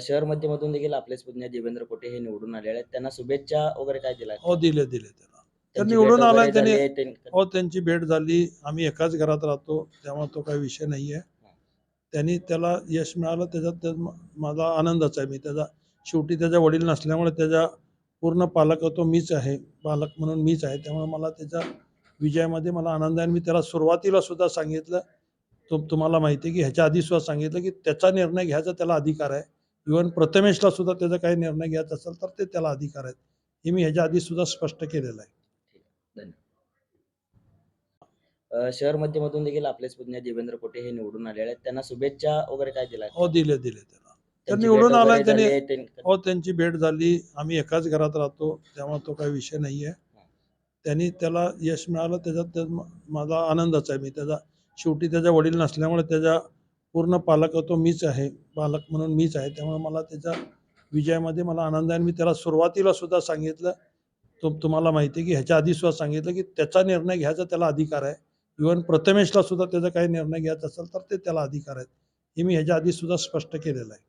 शहर मध्यमधून देखील आपलेच पुतण्या देवेंद्र कोटे हे निवडून आलेले आहेत. त्यांना शुभेच्छा वगैरे काय दिला हो दिले दिले त्याला तर त्यांची निवडून आला त्याने हो त्यांची भेट झाली. आम्ही एकाच घरात राहतो त्यामुळे तो काही विषय नाही आहे त्यांनी त्याला यश मिळालं त्याच्यात माझा आनंदच आहे. मी त्याचा शेवटी त्याच्या वडील नसल्यामुळे त्याच्या पूर्ण पालकत्व मीच आहे. पालक म्हणून मीच आहे. त्यामुळे मला त्याच्या विजयामध्ये मला आनंद आहे. मी त्याला सुरुवातीला सुद्धा सांगितलं तो तुम्हाला माहिती आहे की ह्याच्या आधी सुद्धा सांगितलं की त्याचा निर्णय घ्यायचा त्याला अधिकार आहे. इव्हन प्रथमेशला सुद्धा त्याचा काही निर्णय घ्यायचा असेल तर ते त्याला अधिकार आहेत. हे मी ह्याच्या आधी सुद्धा स्पष्ट केलेलं आहे. शहर मध्यमधून देखील आपलेच पुतण्या देवेंद्र कोटे हे निवडून आलेले आहेत. त्यांना शुभेच्छा वगैरे काय दिला? हो दिले दिले त्याला तर त्यांची निवडून आला त्याने हो त्यांची भेट झाली. आम्ही एकाच घरात राहतो त्यामुळे तो काही विषय नाही आहे त्यांनी त्याला यश मिळालं त्याच्यात माझा आनंदच आहे मी. त्याचा शेवटी त्याच्या वडील नसल्यामुळे त्याच्या पूर्ण पालक तो मीच आहे. पालक म्हणून मीच आहे. त्यामुळे मला त्याच्या विजयामध्ये मला आनंद आहे. आणि मी त्याला सुरुवातीला सुद्धा सांगितलं तो तुम्हाला माहिती आहे की ह्याच्या आधी सुद्धा सांगितलं की त्याचा निर्णय घ्यायचा त्याला अधिकार आहे. इव्हन प्रथमेशला सुद्धा त्याचा काही निर्णय घ्यायचा असेल तर ते त्याला अधिकार आहेत. हे मी ह्याच्या आधी सुद्धा स्पष्ट केलेलं आहे.